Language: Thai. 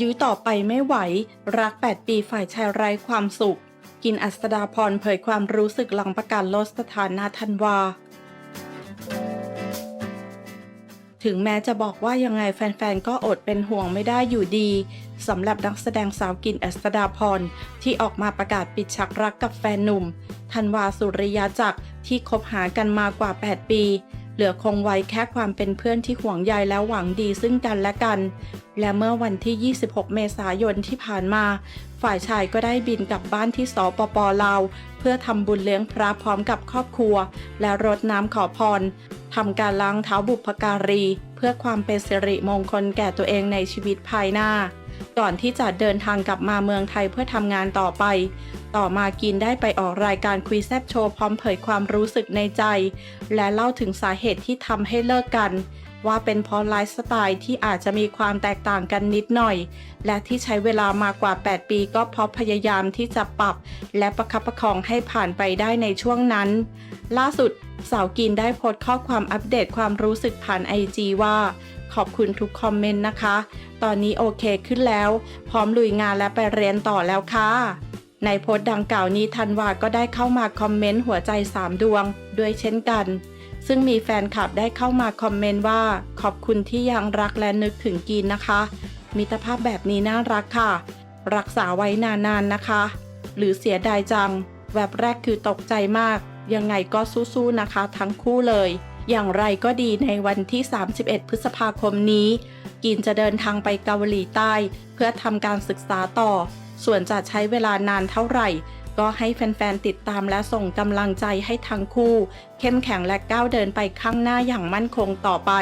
ยื้อต่อไปไม่ไหว รัก 8 ปีฝ่ายชายไร้ความสุข กินอัสดาพรเผยความรู้สึกหลังประกาศลดสถานะธันวา ถึงแม้จะบอกว่ายังไงแฟนๆ ก็อดเป็นห่วงไม่ได้อยู่ดีสำหรับนักแสดงสาวกินอัสดาพรที่ออกมาประกาศปิดฉากรักกับแฟนหนุ่มธันวาสุริยาจักรที่คบหากันมากว่า 8 ปี เหลือคงไว้แค่ความเป็นเพื่อนที่ห่วงใยและหวังดีซึ่งกันและกัน และเมื่อวันที่ 26 เมษายนที่ผ่านมา ฝ่ายชายก็ได้บินกลับบ้านที่สปปลาว เพื่อทำบุญเลี้ยงพระพร้อมกับครอบครัว และรดน้ำขอพรทำการล้างเท้าบุพการี เพื่อความเป็นสิริมงคลแก่ตัวเองในชีวิตภายหน้า ก่อนที่จะเดินทางกลับมาเมืองไทยเพื่อทำงานต่อไป ต่อมากินได้ไปออกรายการคุยแซบโชว์พร้อมเผยความรู้สึกในใจ และเล่าถึงสาเหตุที่ทำให้เลิกกัน ว่าเป็นเพราะไลฟ์สไตล์ที่อาจจะมีความแตกต่างกันนิดหน่อย และที่ใช้เวลามากกว่า 8 ปีก็เพราะพยายามที่จะปรับ และประคับประคองให้ผ่านไปได้ในช่วงนั้น ล่าสุดสาวกินได้โพสต์ข้อความอัปเดตความรู้สึกผ่านไอจีว่าขอบคุณทุกคอมเมนต์นะคะ ตอนนี้โอเคขึ้นแล้ว พร้อมลุยงานและไปเรียนต่อแล้วค่ะ ในโพสต์ดังกล่าวนี้ธันวาก็ได้เข้ามาคอมเมนต์หัวใจ 3 ดวง ด้วยเช่นกัน ซึ่งมีแฟนคลับได้เข้ามาคอมเมนต์ว่า ขอบคุณที่ยังรักและนึกถึงกีนนะคะ มิตรภาพแบบนี้น่ารักค่ะ รักษาไว้นานๆนะคะ หรือเสียดายจังแวบแรกคือตกใจมาก ยังไงก็สู้ๆนะคะทั้งคู่เลย อย่างไรก็ดีในวันที่ 31 พฤษภาคมนี้กินจะเดินทางไปเกาหลีใต้ เพื่อทำการศึกษาต่อ ส่วนจะใช้เวลานานเท่าไหร่ ก็ให้แฟนๆติดตามและส่งกำลังใจให้ทั้งคู่ เข้มแข็งและก้าวเดินไปข้างหน้าอย่างมั่นคงต่อไป